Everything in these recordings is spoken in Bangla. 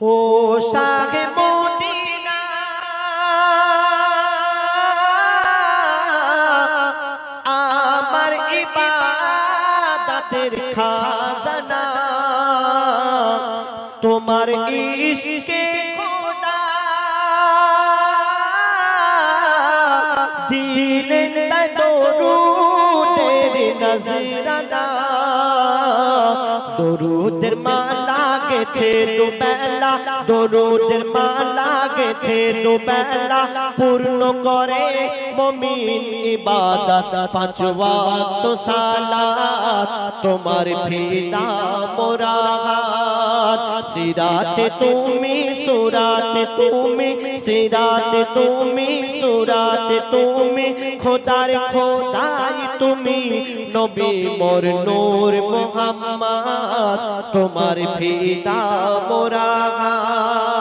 ও মদিনা আমার ইবাদতের খাজানা। তোমার ইশকে খোদা। দিলেন তাই দরুদের নজরানা। দরুদের মালা গেথে দুবেলা দরুদের মালা গেথে দুবেলা পূর্ণ করে মমিন ইবাদত পাঁচ ওয়াক্ত সালাত তোমার ফিদা মোরাত সিরাতে তুমি, সুরাতে তুমি, সিরাতে তুমি, সুরাতে তুমি, খোদার খোদাই তুমি, নবী মোর নূর মোহাম্মদ, তোমার ফিদা মোরাত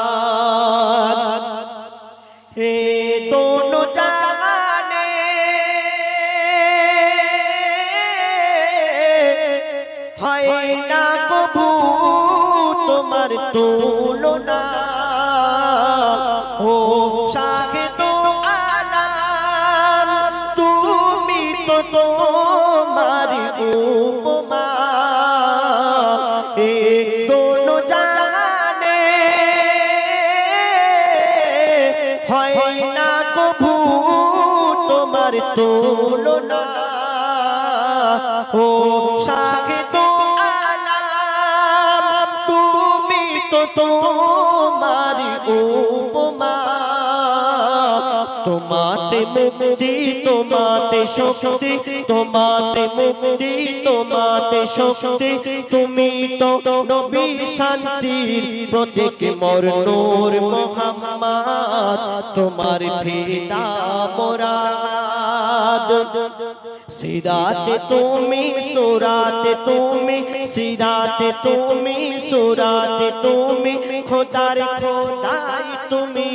তোমার তুলনা। ও শাহে তো আলাম তুমি তো তোমার উপমা। এ দোনো না ও শাহে তোমার উপমা। তোমাতে মুক্তি, তোমাতে শক্তি, তোমাতে মুক্তি, তোমাতে শক্তি। তুমি তো নবী শান্তির প্রতীক মোর নূর মোহাম্মদ। তোমার ফিদা মোরাদ। সিরাতে তুমি, সুরাতে তুমি, সিরাতে তুমি সুরাতে তুমি খোদার খোদাই তুমি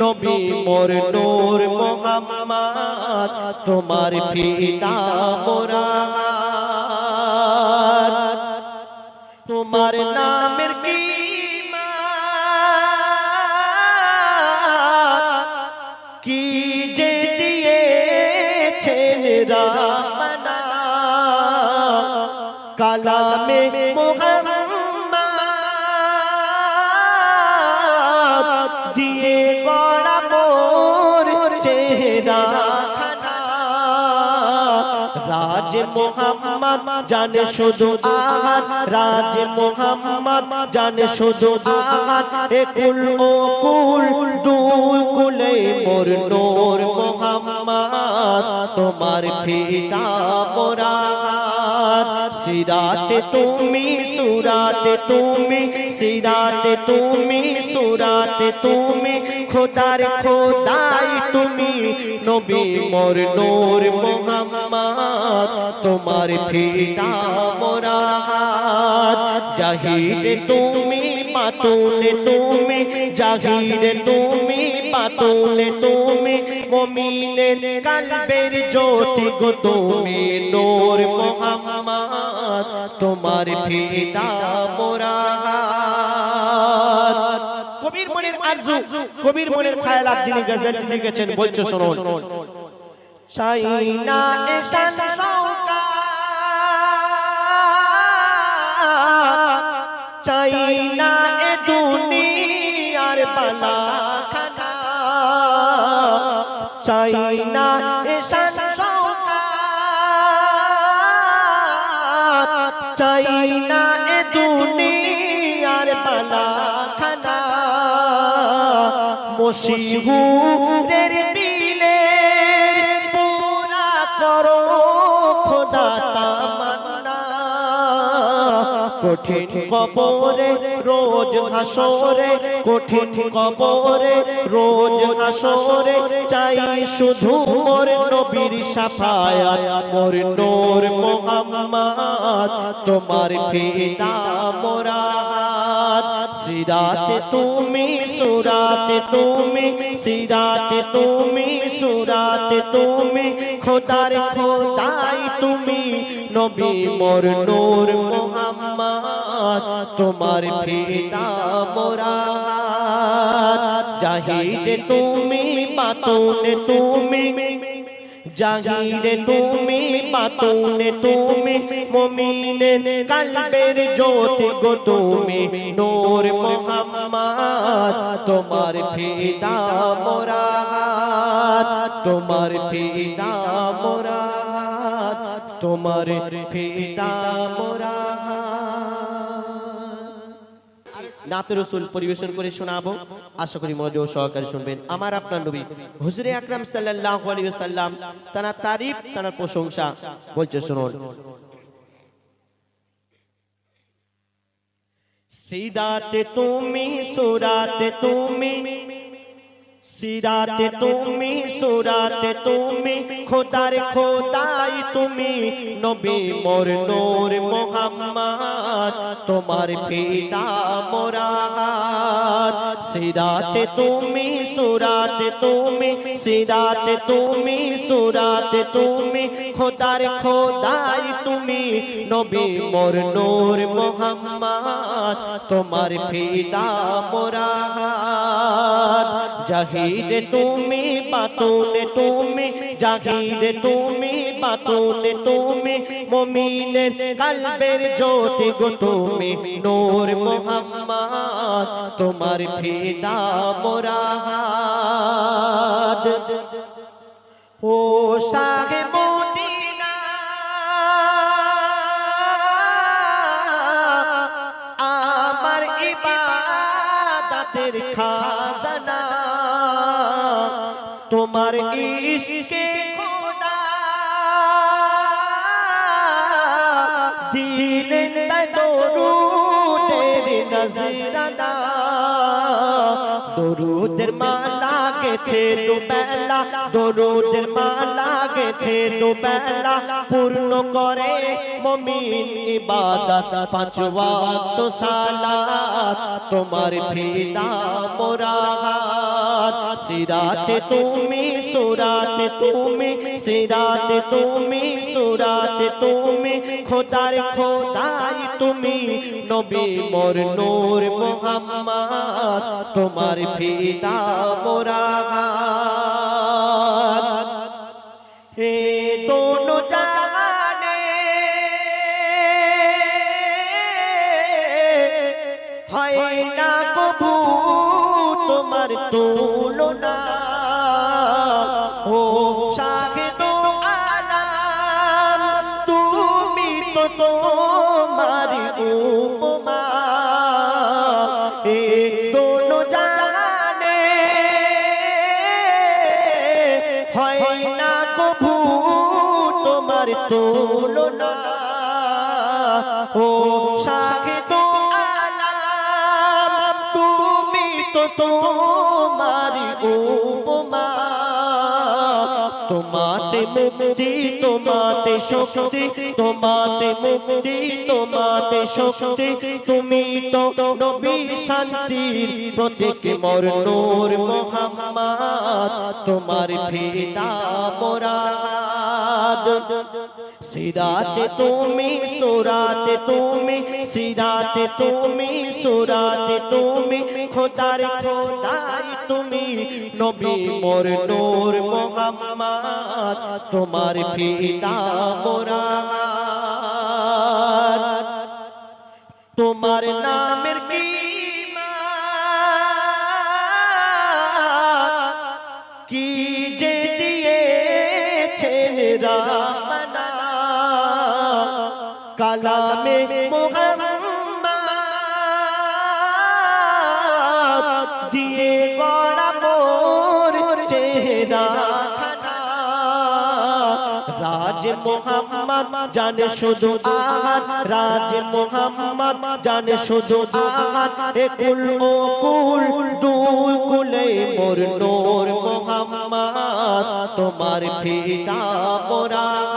নবী মোর নূর মোহাম্মদ, তোমার ফিদা মোরাদ তোমার নামের কি কি যে দিয়েছেন রামনা? কালামে মোহাম্মদ মোহাম্মদ, জানে শুধু আহাত রাজ মোহাম্মদ, জানে শুধু আহাত ও কুল, দুই কুলে মোর মোহাম্মদ। তোমার ফিদা সিরাতে তুমি, সুরাতে তুমি, সিরাতে তুমি, সুরাতে তুমি। খোদার খোদাই তুমি। নবী মোর নূর মোহাম্মদ, তোমার ফিদা মোরাত জাহিদ তুমি পাতুলে তুমি, জাহিদ তুমি পাতুলে তুমি, মমিনের কালবের জ্যোতি গো তুমি, নূর মোহাম্মদ, তোমার ফিদা আরজু কবির মনের খায়ালাত যিনি গজল লিখেছেন বলছো শুনুন সাইনা এশান সৌকাত। চাইনা এ দুনিয়ার বালা খানা চাইনা এশান সৌকাত। চাইনা এ দুনিয়ার মসিহুরের দিলে পুরা করো খোদা কঠিন কবরে রোজ হাসরে, কঠিন কবরে রোজ হাসরে, চাই শুধু মোর নবীর সাফায়াত, মোর নূর মোহাম্মদ, তোমার ফিদা মোরাত সিরাতে তুমি, সুরাতে তুমি, সিরাতে তুমি, সুরাতে তুমি, খোদার খোদাই তুমি, নবী মোর নূর মোহাম্মদ, তোমার ফিদা মোরা জাহিদে তুমি বাতুনে তুমি জাহিরে তুমি তুমি মুমিনের কালবের জ্যোতি গো তুমি, নূর মোহাম্মদ, তোমার ফিদা মোরা তোমার ফিদা মোরা তোমার ফিদা নাতে রসুল পরিবেশন করে শোনাবো। আশা করি মনোযোগ সহকারে শুনবেন। আমার আপনার নবী হুজুরে আকরাম সাল্লাহ সাল্লাম তারা তার তারিফ তারা প্রশংসা। বলছে, শুনুন। সিদাতে তুমি, সুরাতে তুমি সিরাতে তুমি, সুরাতে তুমি, খোদার খোদাই তুমি, নবী মোর নূর মোহাম্মদ, তোমার পিতা মোরাদ। সিরাতে তুমি, সুরাতে তুমি, সিরাতে তুমি, সুরাতে তুমি, খোদার খোদাই তুমি, নবী মোর নূর মোহাম্মদ, তোমার পিতা মোরাদ। জাহিদে তুমি বাতুনে তুমি জাহিদে তুমি বাতুনে তুমি, মুমিনের কালবের জ্যোতি গো তুমি, নূর মোহাম্মদ, তোমার ফিদা মোরাদ ও সাহেব আমার ইবাদতের খাজানা। তোমার ইশকে খোদা। দিলেন তাই দরুদের নজরানা। দরুদের মালা গেথে দুবেলা, দরুদের মালা গেথে দুবেলা। পূর্ণ করে মমিন ইবাদত, পাঁচ ওয়াক্ত সালাত, তোমার ফিদা মোরাত সিরাতে তুমি, সুরাতে তুমি, সিরাতে তুমি, সুরাতে তুমি, খোদার খোদাই তুমি, নবী মোর নূর মোহাম্মদ, তোমার ফিদা মোরা। হে তুলনা। ও শাহিদ আলাম তুমি তো তোমার উপমা। তোমাতে মুক্তি, তোমাতে শক্তি, তোমাতে মুক্তি, তোমাতে শক্তি। তুমি তো নবী শান্তির প্রতীক, মোর নূর মোহাম্মদ। তোমার ফিদা মোরাদ। সিরাতে তুমি, সুরাতে তুমি, সিরাতে তুমি, সুরাতে তুমি, খোদার খোদাই তুমি, নবী মোর নূর মোহাম্মদ, তোমার পিতা মোরাদ। তোমার নামের মোহাম্মদ দিয়ে গড়া মোর চেহারা খানা। রাজ মোহাম্মদ জানে শুধু আহাত রাজ মোহাম্মদ জানে শুধু আহাত এ কুল ও কুল দুই কুলে মোর নূর মোহাম্মদ। তোমার ফিদা মোরাদ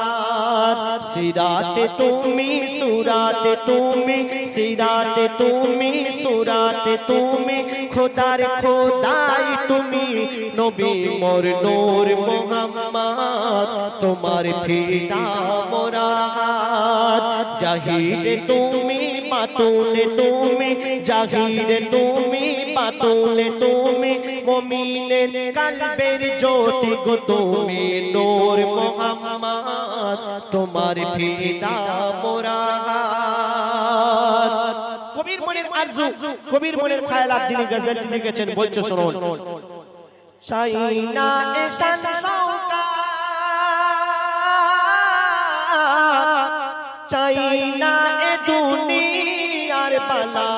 সিরাতে তুমি, সুরাতে তুমি, সিরাতে তুমি, সুরাতে তুমি, খোদার খোদাই তুমি, নবী মোর নূর মোহাম্মদ, তোমার ফিদা মোরা জাহিরে তুমি পাতুলে তুমি জাহিরে তুমি পাতুলে তুমি মমিনের কালবের জ্যোতি গো তুমি নূর মোহাম্মদ, তোমার ফিদা মোরা কবির মনের আরজু, কবির মনের খায়ালাত যিনি গজল লিখেছেন, বলছো শুনুন। সাইনা এশান সৌকাত চাইনা এ দুনিয়ার বালা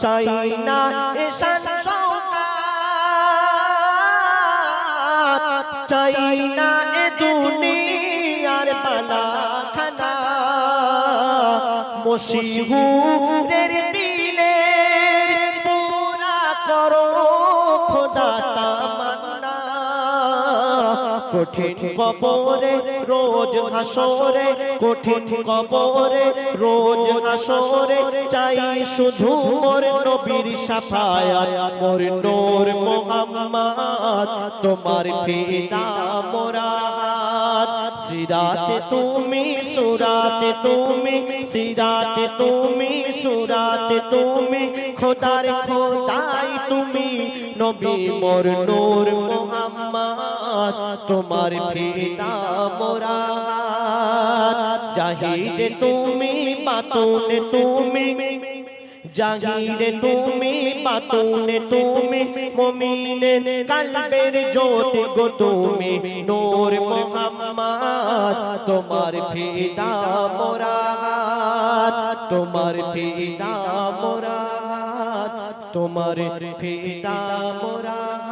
খানা চাইনা এশান চাই না এ দুনিয়ার পালা খানা মশিহুরের দিলে পুরা করো কঠিন কবরে রোজ হাসরে, কঠিন কবরে রোজ হাসরে, চাই শুধু মোর নবীর সাফায়াত, মোর নূর মোহাম্মদ, তোমার ফিদা মোরাত সিরাতে তুমি, সুরাতে তুমি, সিরাতে তুমি, সুরাতে তুমি, খোদার খোদাই তুমি, নবী মোর নূর মোহাম্মদ, তোমার ফিদা মোরাত জাহিরে তুমি পাতুনে তুমি জাগিরে তুমি পাতুনে তুমি, মমিনে কালবের জ্যোতি গো তুমি, নূর মোহাম্মদ, তোমার ফিদা মোরাত তোমার ফিদা মোরাত তোমার ফিদা মোরাত